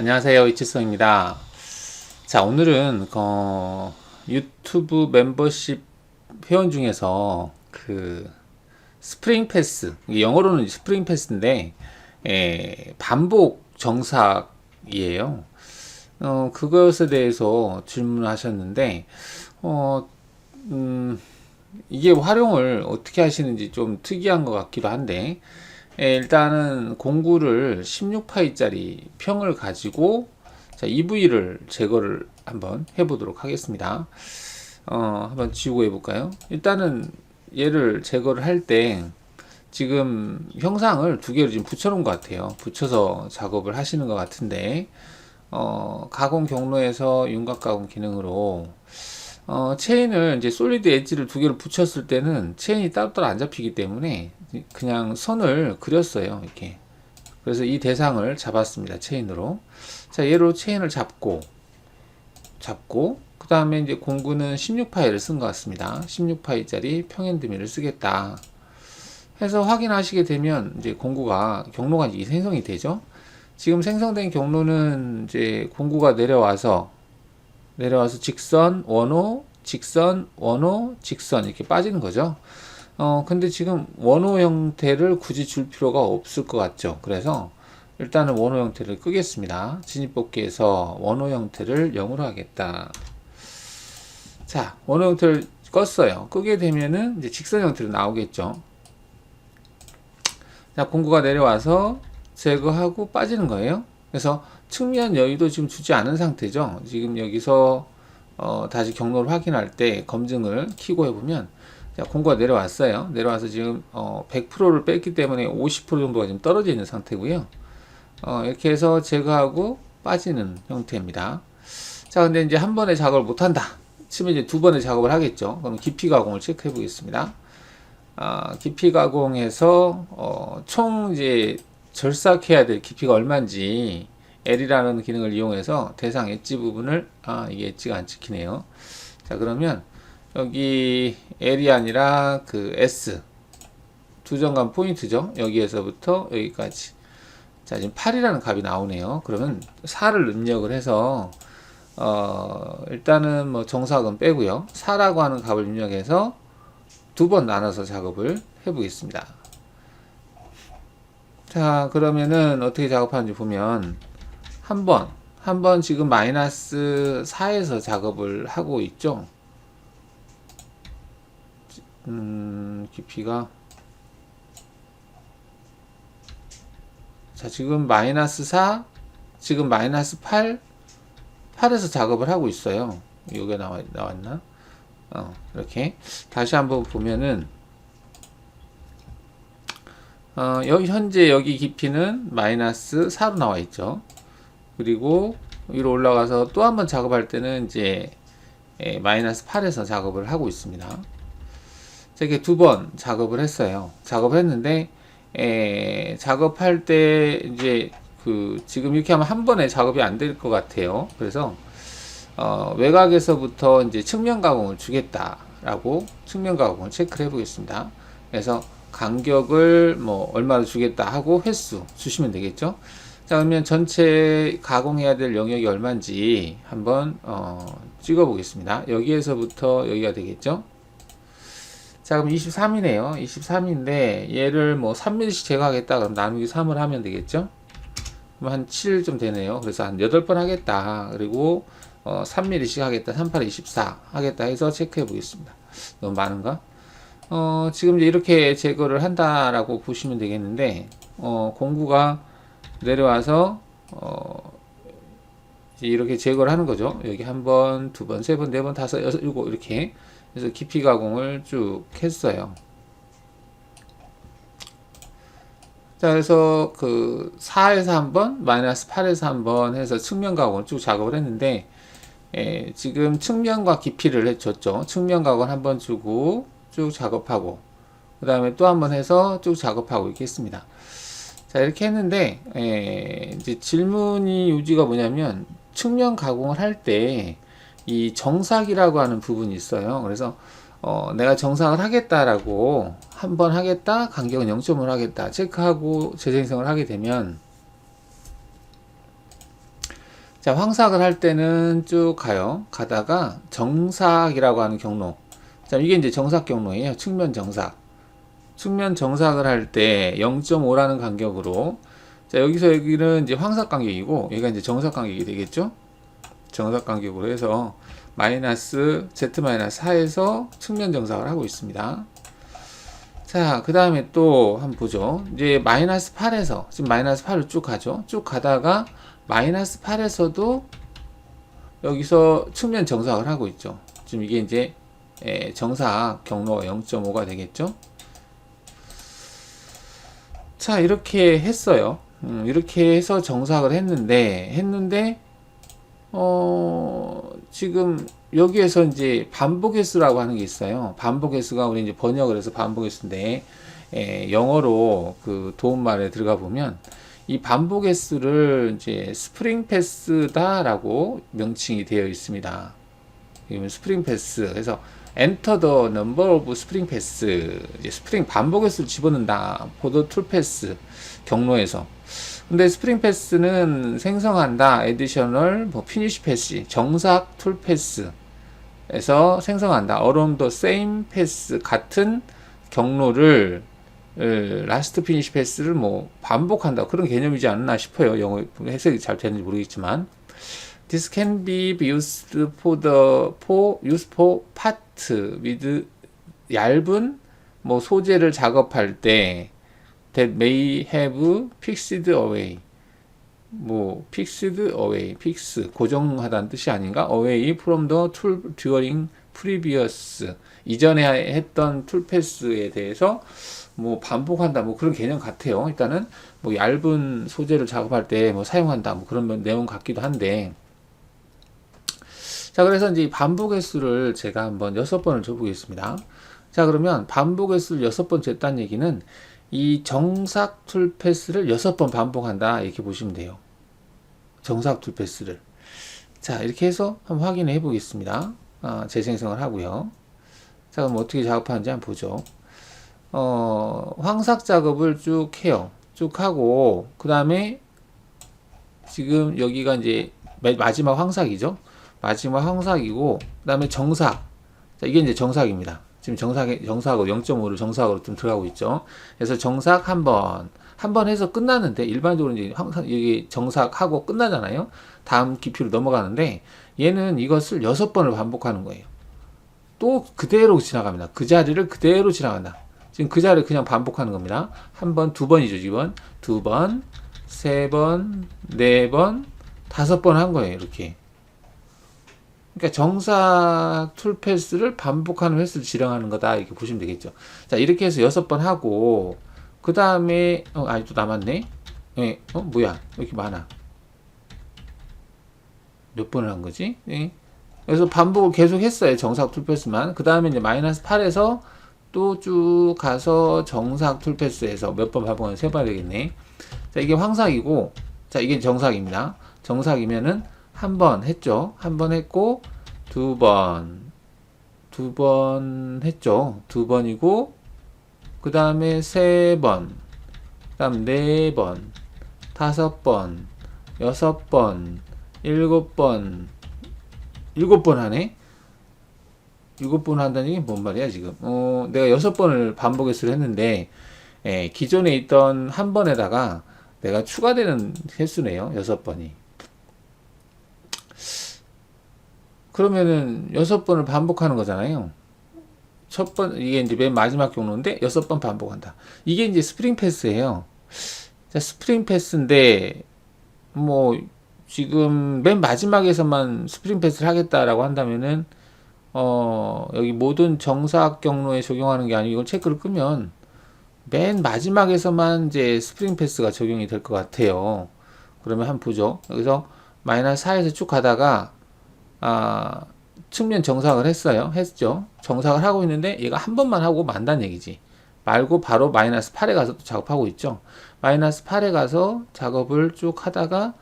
안녕하세요 이치성입니다. 자 오늘은 어, 유튜브 멤버십 회원 중에서 그 스프링 패스 영어로는 스프링 패스인데 에, 반복 정삭이에요. 어, 그것에 대해서 질문하셨는데 어, 음, 이게 활용을 어떻게 하시는지 좀 특이한 것 같기도 한데 예, 일단은 공구를 16파이짜리 평을 가지고 자, EV를 제거를 한번 해보도록 하겠습니다. 어, 한번 지우고 해볼까요? 일단은 얘를 제거를 할 때 지금 형상을 두 개를 지금 붙여놓은 것 같아요. 붙여서 작업을 하시는 것 같은데 어, 가공 경로에서 윤곽 가공 기능으로 어, 체인을 이제 솔리드 엣지를 두 개를 붙였을 때는 체인이 따로따로 안 잡히기 때문에 그냥 선을 그렸어요. 이렇게. 그래서 이 대상을 잡았습니다. 체인으로. 자, 얘로 체인을 잡고, 잡고, 그 다음에 이제 공구는 16파이를 쓴 것 같습니다. 16파이짜리 평행드밀을 쓰겠다. 해서 확인하시게 되면 이제 공구가 경로가 이제 생성이 되죠. 지금 생성된 경로는 이제 공구가 내려와서 내려와서 직선, 원호, 직선, 원호, 직선 이렇게 빠지는 거죠. 어, 근데 지금 원호 형태를 굳이 줄 필요가 없을 것 같죠. 그래서 일단은 원호 형태를 끄겠습니다. 진입복귀에서 원호 형태를 0으로 하겠다. 자, 원호 형태를 껐어요. 끄게 되면은 이제 직선 형태로 나오겠죠. 자, 공구가 내려와서 제거하고 빠지는 거예요. 그래서 측면 여유도 지금 주지 않은 상태죠. 지금 여기서 어, 다시 경로를 확인할 때 검증을 키고 해보면 자, 공고가 내려왔어요. 내려와서 지금 어, 100%를 뺐기 때문에 50% 정도가 지금 떨어져 있는 상태고요. 어, 이렇게 해서 제거하고 빠지는 형태입니다. 자, 근데 이제 한 번에 작업을 못 한다. 치면 이제 두 번의 작업을 하겠죠. 그럼 깊이 가공을 체크해 보겠습니다. 아, 깊이 가공해서 어, 총 이제 절삭해야 될 깊이가 얼마인지 L이라는 기능을 이용해서 대상 엣지 부분을 아 이게 엣지가 안 찍히네요. 자 그러면 여기 L이 아니라 그 S 두 점간 포인트죠. 여기에서부터 여기까지. 자 지금 8이라는 값이 나오네요. 그러면 4를 입력을 해서 어 일단은 뭐 정사각은 빼고요. 4라고 하는 값을 입력해서 두 번 나눠서 작업을 해 보겠습니다. 자 그러면은 어떻게 작업하는지 보면 한 번, 한 번 지금 마이너스 4에서 작업을 하고 있죠. 음, 깊이가 자, 지금 마이너스 4, 지금 마이너스 8, 8에서 작업을 하고 있어요. 여기 나와, 나왔나? 어, 이렇게. 다시 한번 보면은, 어, 여기, 현재 여기 깊이는 마이너스 4로 나와 있죠. 그리고 위로 올라가서 또 한번 작업할 때는 이제 에, 마이너스 8에서 작업을 하고 있습니다. 이렇게 두 번 작업을 했어요. 작업을 했는데 에, 작업할 때 이제 그 지금 이렇게 하면 한 번에 작업이 안 될 것 같아요. 그래서 어, 외곽에서부터 이제 측면 가공을 주겠다라고 측면 가공을 체크를 해보겠습니다. 그래서 간격을 뭐 얼마로 주겠다 하고 횟수 주시면 되겠죠. 자 그러면 전체 가공해야 될 영역이 얼마인지 한번 어, 찍어 보겠습니다. 여기에서부터 여기가 되겠죠? 자 그럼 23이네요. 23인데 얘를 뭐 3mm씩 제거하겠다. 그럼 나누기 3을 하면 되겠죠? 그럼 한 7 좀 되네요. 그래서 한 8번 하겠다. 그리고 어, 3mm씩 하겠다. 38에 24 하겠다 해서 체크해 보겠습니다. 너무 많은가? 어, 지금 이제 이렇게 제거를 한다라고 보시면 되겠는데 어, 공구가 내려와서 어 이렇게 제거를 하는 거죠. 여기 한 번, 두 번, 세 번, 네 번, 다섯, 여섯, 일곱 이렇게 그래서 깊이 가공을 쭉 했어요. 자, 그래서 그 4에서 한 번, 마이너스 8에서 한 번 해서 측면 가공을 쭉 작업을 했는데 에, 지금 측면과 깊이를 해줬죠. 측면 가공을 한 번 주고 쭉 작업하고 그 다음에 또 한 번 해서 쭉 작업하고 이렇게 했습니다. 자 이렇게 했는데 에, 이제 질문이 요지가 뭐냐면 측면 가공을 할 때 이 정삭이라고 하는 부분이 있어요. 그래서 어, 내가 정삭을 하겠다라고 한 번 하겠다 간격은 0.5를 하겠다 체크하고 재생성을 하게 되면 자, 황삭을 할 때는 쭉 가요. 가다가 정삭이라고 하는 경로. 자, 이게 이제 정삭 경로예요. 측면 정삭. 측면 정삭을 할 때 0.5라는 간격으로 자, 여기서 여기는 이제 황삭 간격이고 여기가 이제 정삭 간격이 되겠죠? 정삭 간격으로 해서 마이너스 z 마이너스 4에서 측면 정삭을 하고 있습니다. 자, 그 다음에 또 한번 보죠. 이제 마이너스 8에서, 지금 마이너스 8을 쭉 가죠. 쭉 가다가 마이너스 8에서도 여기서 측면 정삭을 하고 있죠. 지금 이게 이제 에, 정삭 경로가 0.5가 되겠죠. 자, 이렇게 했어요. 음, 이렇게 해서 정삭을 했는데, 했는데, 어, 지금 여기에서 이제 반복 횟수라고 하는 게 있어요. 반복 횟수가 우리 이제 번역을 해서 반복 횟수인데, 에, 영어로 그 도움말에 들어가 보면, 이 반복 횟수를 이제 스프링 패스다라고 명칭이 되어 있습니다. 이건 스프링 패스. enter the number of spring pass. 이제 스프링 반복 횟수를 집어넣는다. 보도 툴 패스 경로에서. 근데 스프링 패스는 생성한다. additional 뭐 finish 패스, 정삭 툴 패스 에서 생성한다. around the same pass 같은 경로를 라스트 피니시 패스를 뭐 반복한다 그런 개념이지 않나 싶어요. 영어 해석이 잘 되는지 모르겠지만 This can be used for the for use for part with 얇은 뭐 소재를 작업할 때 that may have fixed away 뭐 fixed away fix 고정하다는 뜻이 아닌가 away from the tool during previous 이전에 했던 툴 패스에 대해서 뭐 반복한다 뭐 그런 개념 같아요. 일단은 뭐 얇은 소재를 작업할 때 뭐 사용한다 뭐 그런 내용 같기도 한데 자 그래서 이제 반복 횟수를 제가 한번 여섯 번을 줘보겠습니다. 자 그러면 반복 횟수를 여섯 번 쟀다는 얘기는 이 정삭 툴 패스를 여섯 번 반복한다 이렇게 보시면 돼요. 정삭 툴 패스를 자 이렇게 해서 한번 확인해 보겠습니다. 아, 재생성을 하고요. 자 그럼 어떻게 작업하는지 한번 보죠. 어, 황삭 작업을 쭉 해요. 쭉 하고, 그 다음에 지금 여기가 이제 마지막 황삭이죠. 마지막 황삭이고, 그 다음에 정삭. 자, 이게 이제 정삭입니다. 지금 정삭, 정삭으로 0.5를 정삭으로 좀 들어가고 있죠. 그래서 정삭 한 번, 한 번 해서 끝나는데, 일반적으로 이제 황삭, 여기 정삭하고 끝나잖아요. 다음 깊이로 넘어가는데, 얘는 이것을 여섯 번을 반복하는 거예요. 또 그대로 지나갑니다. 그 자리를 그대로 지나간다. 지금 그 자리를 그냥 반복하는 겁니다. 한 번, 두 번이죠, 지금. 두 번, 세 번, 네 번, 다섯 번 한 거예요, 이렇게. 그러니까 정사 툴 패스를 반복하는 횟수를 지령하는 거다, 이렇게 보시면 되겠죠. 자, 이렇게 해서 여섯 번 하고, 그 다음에, 어, 또 남았네? 예, 어, 뭐야, 왜 이렇게 많아? 몇 번을 한 거지? 예. 그래서 반복을 계속 했어요, 정사 툴 패스만. 그 다음에 이제 마이너스 8에서 또 쭉 가서 정삭 툴패스에서 몇 번 반복하는지 세봐야 되겠네. 자, 이게 황삭이고, 자, 이게 정삭입니다. 정삭이면은 한 번 했죠. 한 번 했고, 두 번, 두 번 했죠. 두 번이고, 그 다음에 세 번, 그 다음 네 번, 다섯 번, 여섯 번, 일곱 번, 일곱 번 하네? 일곱 번 한다는 얘기 뭔 말이야 지금? 어, 내가 여섯 번을 반복 횟수를 했는데 예, 기존에 있던 한 번에다가 내가 추가되는 횟수네요. 여섯 번이. 그러면은 여섯 번을 반복하는 거잖아요. 첫 번, 이게 이제 맨 마지막 경로인데 여섯 번 반복한다. 이게 이제 스프링 패스예요. 자, 스프링 패스인데 뭐 지금 맨 마지막에서만 스프링 패스를 하겠다라고 한다면은 어, 여기 모든 정사학 경로에 적용하는 게 아니고 이걸 체크를 끄면 맨 마지막에서만 이제 스프링 패스가 적용이 될 것 같아요. 그러면 한번 보죠. 여기서 마이너스 4에서 쭉 가다가 아, 측면 정삭을 했어요. 했죠. 정삭을 하고 있는데 얘가 한 번만 하고 만다는 얘기지. 말고 바로 마이너스 8에 가서 또 작업하고 있죠. 마이너스 8에 가서 작업을 쭉 하다가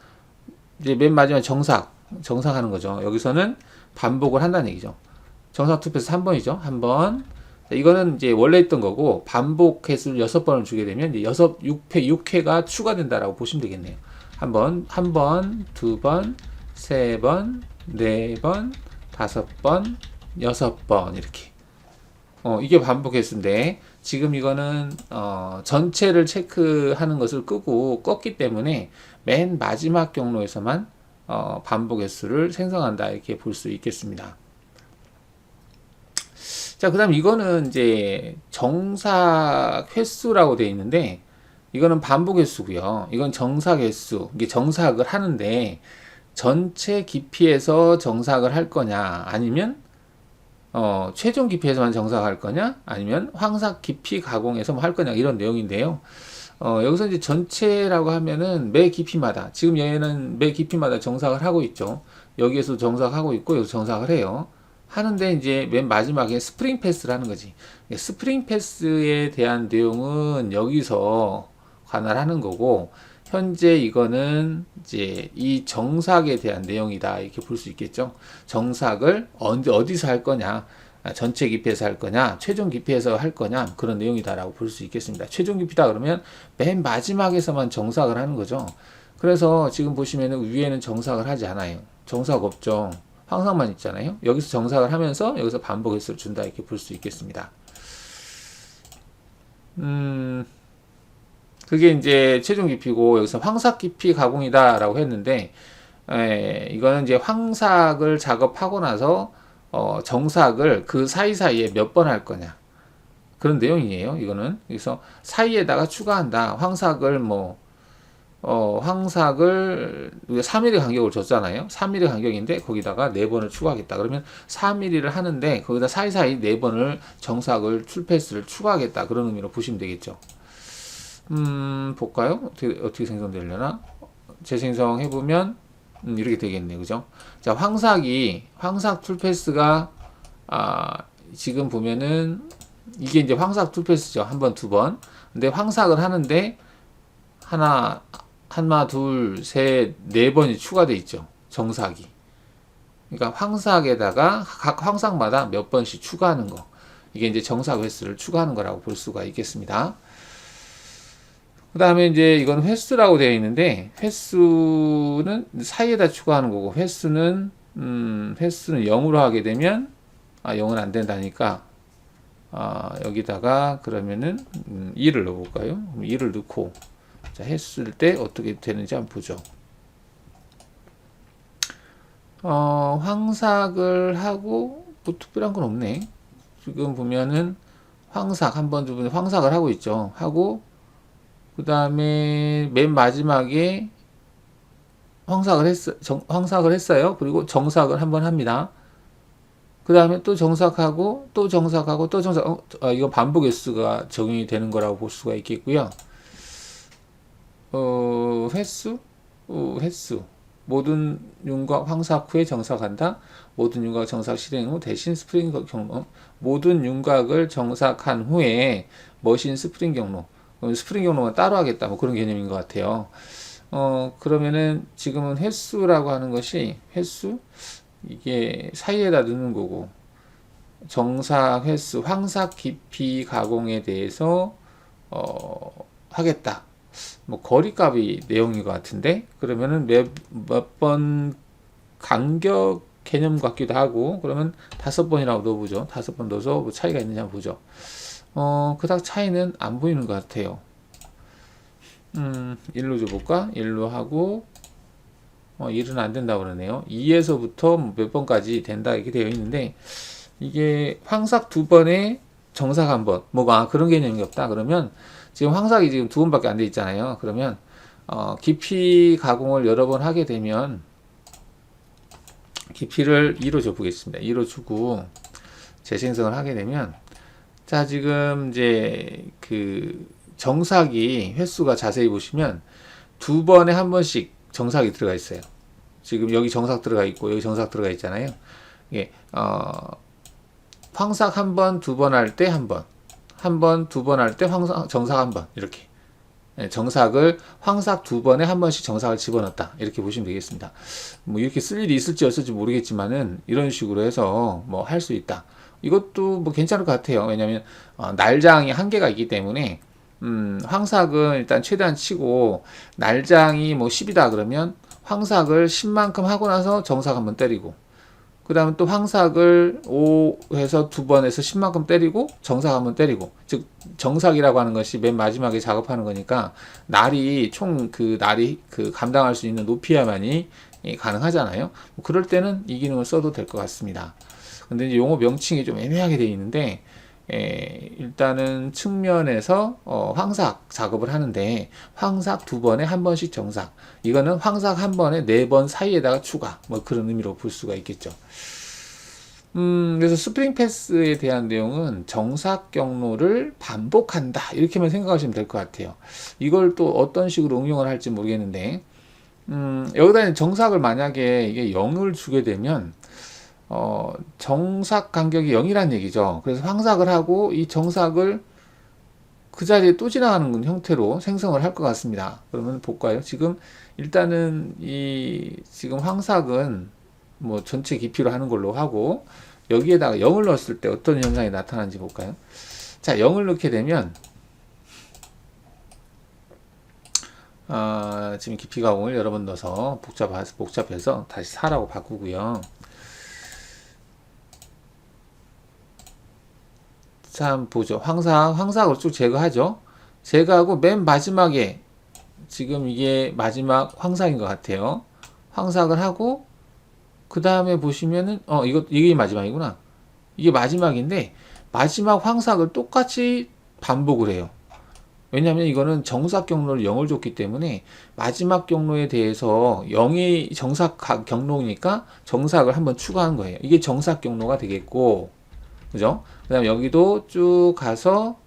이제 맨 마지막 정삭, 정삭하는 거죠. 여기서는 반복을 한다는 얘기죠. 정상 투표에서 3번이죠. 한 번. 이거는 이제 원래 있던 거고 반복 횟수를 6번을 주게 되면 이제 6, 6회, 6회가 추가된다라고 보시면 되겠네요. 한 번, 한 번, 두 번, 세 번, 네 번, 다섯 번, 여섯 번 이렇게. 어, 이게 반복 횟수인데 지금 이거는 어, 전체를 체크하는 것을 끄고 껐기 때문에 맨 마지막 경로에서만 어, 반복 횟수를 생성한다 이렇게 볼 수 있겠습니다. 자, 그다음 이거는 이제 정삭 횟수라고 되어 있는데 이거는 반복 횟수고요. 이건 정삭 횟수. 이게 정삭을 하는데 전체 깊이에서 정삭을 할 거냐 아니면 어, 최종 깊이에서만 정삭할 거냐 아니면 황삭 깊이 가공에서만 할 거냐 이런 내용인데요. 어, 여기서 이제 전체라고 하면은 매 깊이마다 지금 얘는 매 깊이마다 정삭을 하고 있죠. 여기에서 정삭하고 있고 여기서 정삭을 해요. 하는데 이제 맨 마지막에 스프링 패스를 하는 거지. 스프링 패스에 대한 내용은 여기서 관할하는 거고 현재 이거는 이제 이 정삭에 대한 내용이다 이렇게 볼 수 있겠죠. 정삭을 언제 어디서 할 거냐, 아, 전체 깊이에서 할 거냐, 최종 깊이에서 할 거냐 그런 내용이다라고 볼 수 있겠습니다. 최종 깊이다 그러면 맨 마지막에서만 정삭을 하는 거죠. 그래서 지금 보시면은 위에는 정삭을 하지 않아요. 정삭 없죠. 황삭만 있잖아요. 여기서 정삭을 하면서 여기서 반복 횟수를 준다 이렇게 볼 수 있겠습니다. 음. 그게 이제 최종 깊이고 여기서 황삭 깊이 가공이다라고 했는데 에, 이거는 이제 황삭을 작업하고 나서 어, 정삭을 그 사이사이에 몇 번 할 거냐 그런 내용이에요. 이거는 그래서 사이에다가 추가한다. 황삭을 뭐 어, 황삭을 3mm 간격을 줬잖아요. 3mm 간격인데 거기다가 4번을 추가하겠다. 그러면 4mm를 하는데 거기다 사이사이 4번을 정삭을 출패스를 추가하겠다. 그런 의미로 보시면 되겠죠. 음, 볼까요? 어떻게, 어떻게 생성되려나? 재생성 해보면, 음, 이렇게 되겠네. 그죠? 자, 황삭이, 황삭 툴패스가, 아, 지금 보면은, 이게 이제 황삭 툴패스죠. 한 번, 두 번. 근데 황삭을 하는데, 하나, 하나, 둘, 셋, 네 번이 추가돼 있죠. 정삭이. 그러니까 황삭에다가 각 황삭마다 몇 번씩 추가하는 거. 이게 이제 정삭 횟수를 추가하는 거라고 볼 수가 있겠습니다. 그 다음에 이제 이건 횟수라고 되어 있는데 횟수는 사이에다 추가하는 거고 횟수는 음, 횟수는 0으로 하게 되면 아 0은 안 된다니까 아, 여기다가 그러면은 음, 2를 넣어볼까요? 2를 넣고 자, 했을 때 어떻게 되는지 한번 보죠. 어, 황삭을 하고 뭐 특별한 건 없네. 지금 보면은 황삭 한 번, 두 번 황삭을 하고 있죠. 하고 그 다음에 맨 마지막에 황삭을 했, 정, 황삭을 했어요. 그리고 정삭을 한번 합니다. 그 다음에 또 정삭하고 또 정삭하고 또 정삭. 어, 아, 이건 반복 횟수가 적용이 되는 거라고 볼 수가 있겠고요. 어, 횟수, 어, 횟수. 모든 윤곽 황삭 후에 정삭한다. 모든 윤곽 정삭 실행 후 대신 스프링 경로. 모든 윤곽을 정삭한 후에 머신 스프링 경로. 스프링 경로만 따로 하겠다 뭐 그런 개념인 것 같아요. 어 그러면은 지금은 횟수라고 하는 것이 횟수 이게 사이에다 넣는 거고 정삭 횟수 황삭 깊이 가공에 대해서 어 하겠다. 뭐 거리값이 내용인 것 같은데 그러면은 몇 번 간격 개념 같기도 하고 그러면 다섯 번이라고 넣어보죠. 다섯 번 넣어서 뭐 차이가 있느냐 보죠. 어, 그닥 차이는 안 보이는 것 같아요. 음, 1로 줘볼까? 1로 하고, 어, 1은 안 된다고 그러네요. 2에서부터 몇 번까지 된다 이렇게 되어 있는데, 이게 황삭 두 번에 정삭 한 번, 뭐가 아, 그런 개념이 없다. 그러면 지금 황삭이 지금 두 번밖에 안 돼 있잖아요. 그러면 어, 깊이 가공을 여러 번 하게 되면 깊이를 2로 줘보겠습니다. 2로 주고 재생성을 하게 되면 자, 지금 이제 그 정삭이 횟수가 자세히 보시면 두 번에 한 번씩 정삭이 들어가 있어요. 지금 여기 정삭 들어가 있고 여기 정삭 들어가 있잖아요. 예, 어, 황삭 한 번, 두 번 할 때 한 번, 한 번, 두 번 할 때 황삭, 정삭 한 번, 이렇게. 예, 정삭을 황삭 두 번에 한 번씩 정삭을 집어넣었다. 이렇게 보시면 되겠습니다. 뭐 이렇게 쓸 일이 있을지 없을지 모르겠지만은 이런 식으로 해서 뭐 할 수 있다. 이것도 뭐 괜찮을 것 같아요. 왜냐하면 어, 날장이 한계가 있기 때문에 음, 황삭은 일단 최대한 치고 날장이 뭐 10이다 그러면 황삭을 10만큼 하고 나서 정삭 한번 때리고 그 다음에 또 황삭을 5에서 두 번에서 10만큼 때리고 정삭 한번 때리고 즉 정삭이라고 하는 것이 맨 마지막에 작업하는 거니까 날이 총 그 날이 그 감당할 수 있는 높이야만이 이 가능하잖아요. 뭐 그럴 때는 이 기능을 써도 될 것 같습니다. 근데 이제 용어 명칭이 좀 애매하게 되어 있는데 에, 일단은 측면에서 어, 황삭 작업을 하는데 황삭 두 번에 한 번씩 정삭 이거는 황삭 한 번에 네 번 사이에다가 추가 뭐 그런 의미로 볼 수가 있겠죠. 음, 그래서 스프링 패스에 대한 내용은 정삭 경로를 반복한다 이렇게만 생각하시면 될 것 같아요. 이걸 또 어떤 식으로 응용을 할지 모르겠는데 음, 여기다 정삭을 만약에 이게 0을 주게 되면 어, 정삭 간격이 0이란 얘기죠. 그래서 황삭을 하고 이 정삭을 그 자리에 또 지나가는 형태로 생성을 할 것 같습니다. 그러면 볼까요? 지금 일단은 이 지금 황삭은 뭐 전체 깊이로 하는 걸로 하고 여기에다가 0을 넣었을 때 어떤 현상이 나타나는지 볼까요? 자, 0을 넣게 되면 아, 지금 깊이 가공을 여러 번 넣어서 복잡, 복잡해서 다시 4라고 바꾸고요. 자, 한번 보죠. 황삭, 황삭을 쭉 제거하죠. 제거하고 맨 마지막에 지금 이게 마지막 황삭인 것 같아요. 황삭을 하고 그 다음에 보시면은 어 이거 이게 마지막이구나. 이게 마지막인데 마지막 황삭을 똑같이 반복을 해요. 왜냐하면 이거는 정삭 경로를 0을 줬기 때문에 마지막 경로에 대해서 0이 정삭 가- 경로니까 정삭을 한번 추가한 거예요. 이게 정삭 경로가 되겠고, 그죠? 그 다음에 여기도 쭉 가서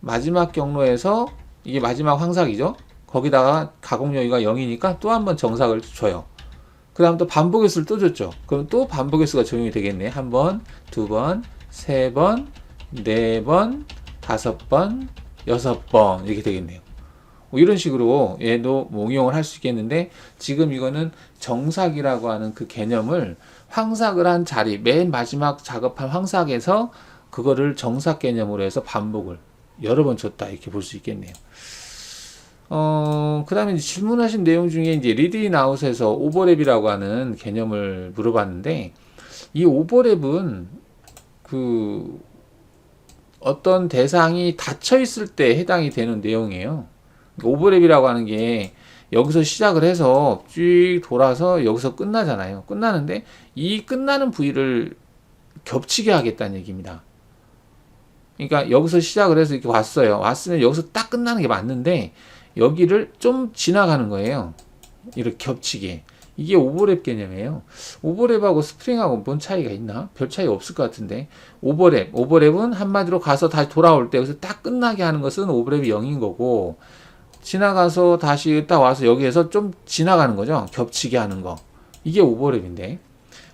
마지막 경로에서 이게 마지막 황삭이죠? 거기다가 가공 여기가 0이니까 또 한 번 정삭을 줘요. 그 다음 또 반복의 수를 또 줬죠. 그럼 또 반복의 수가 적용이 되겠네. 한 번, 두 번, 세 번, 네 번, 다섯 번, 여섯 번 이렇게 되겠네요. 뭐 이런 식으로 얘도 뭐 응용을 할 수 있겠는데 지금 이거는 정삭이라고 하는 그 개념을 황삭을 한 자리 맨 마지막 작업한 황삭에서 그거를 정삭 개념으로 해서 반복을 여러 번 줬다 이렇게 볼 수 있겠네요. 어, 그 다음에 질문하신 내용 중에 이제 리드인 아웃에서 오버랩이라고 하는 개념을 물어봤는데, 이 오버랩은 그 어떤 대상이 닫혀 있을 때 해당이 되는 내용이에요. 오버랩이라고 하는 게 여기서 시작을 해서 쭉 돌아서 여기서 끝나잖아요. 끝나는데 이 끝나는 부위를 겹치게 하겠다는 얘기입니다. 그러니까 여기서 시작을 해서 이렇게 왔어요. 왔으면 여기서 딱 끝나는 게 맞는데 여기를 좀 지나가는 거예요. 이렇게 겹치게. 이게 오버랩 개념이에요. 오버랩하고 스프링하고 뭔 차이가 있나? 별 차이 없을 것 같은데. 오버랩. 오버랩은 한마디로 가서 다시 돌아올 때 여기서 딱 끝나게 하는 것은 오버랩이 0인 거고, 지나가서 다시 딱 와서 여기에서 좀 지나가는 거죠. 겹치게 하는 거. 이게 오버랩인데.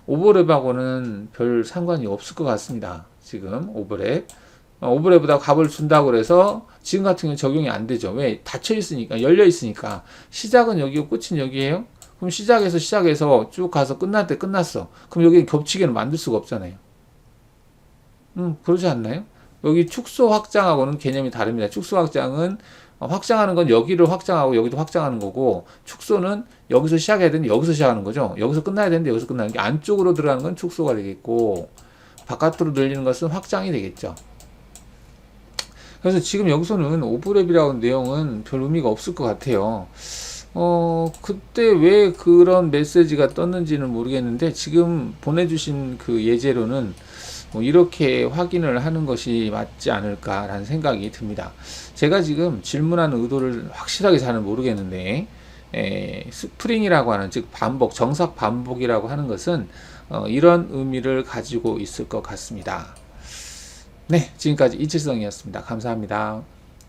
오버랩하고는 별 상관이 없을 것 같습니다. 지금 오버랩. 어, 오버랩보다 값을 준다고 그래서 지금 같은 경우는 적용이 안 되죠. 왜? 닫혀 있으니까, 열려 있으니까. 시작은 여기고 끝은 여기에요? 그럼 시작에서 시작해서 쭉 가서 끝날 때 끝났어. 그럼 여기는 겹치게는 만들 수가 없잖아요. 음, 그러지 않나요? 여기 축소 확장하고는 개념이 다릅니다. 축소 확장은 어, 확장하는 건 여기를 확장하고 여기도 확장하는 거고 축소는 여기서 시작해야 되는데 여기서 시작하는 거죠. 여기서 끝나야 되는데 여기서 끝나는 게 안쪽으로 들어가는 건 축소가 되겠고 바깥으로 늘리는 것은 확장이 되겠죠. 그래서 지금 여기서는 오브랩이라는 내용은 별 의미가 없을 것 같아요. 어, 그때 왜 그런 메시지가 떴는지는 모르겠는데, 지금 보내주신 그 예제로는 뭐 이렇게 확인을 하는 것이 맞지 않을까라는 생각이 듭니다. 제가 지금 질문하는 의도를 확실하게 잘은 모르겠는데, 에, 스프링이라고 하는, 즉, 반복, 정삭 반복이라고 하는 것은, 어, 이런 의미를 가지고 있을 것 같습니다. 네, 지금까지 이칠성이었습니다. 감사합니다.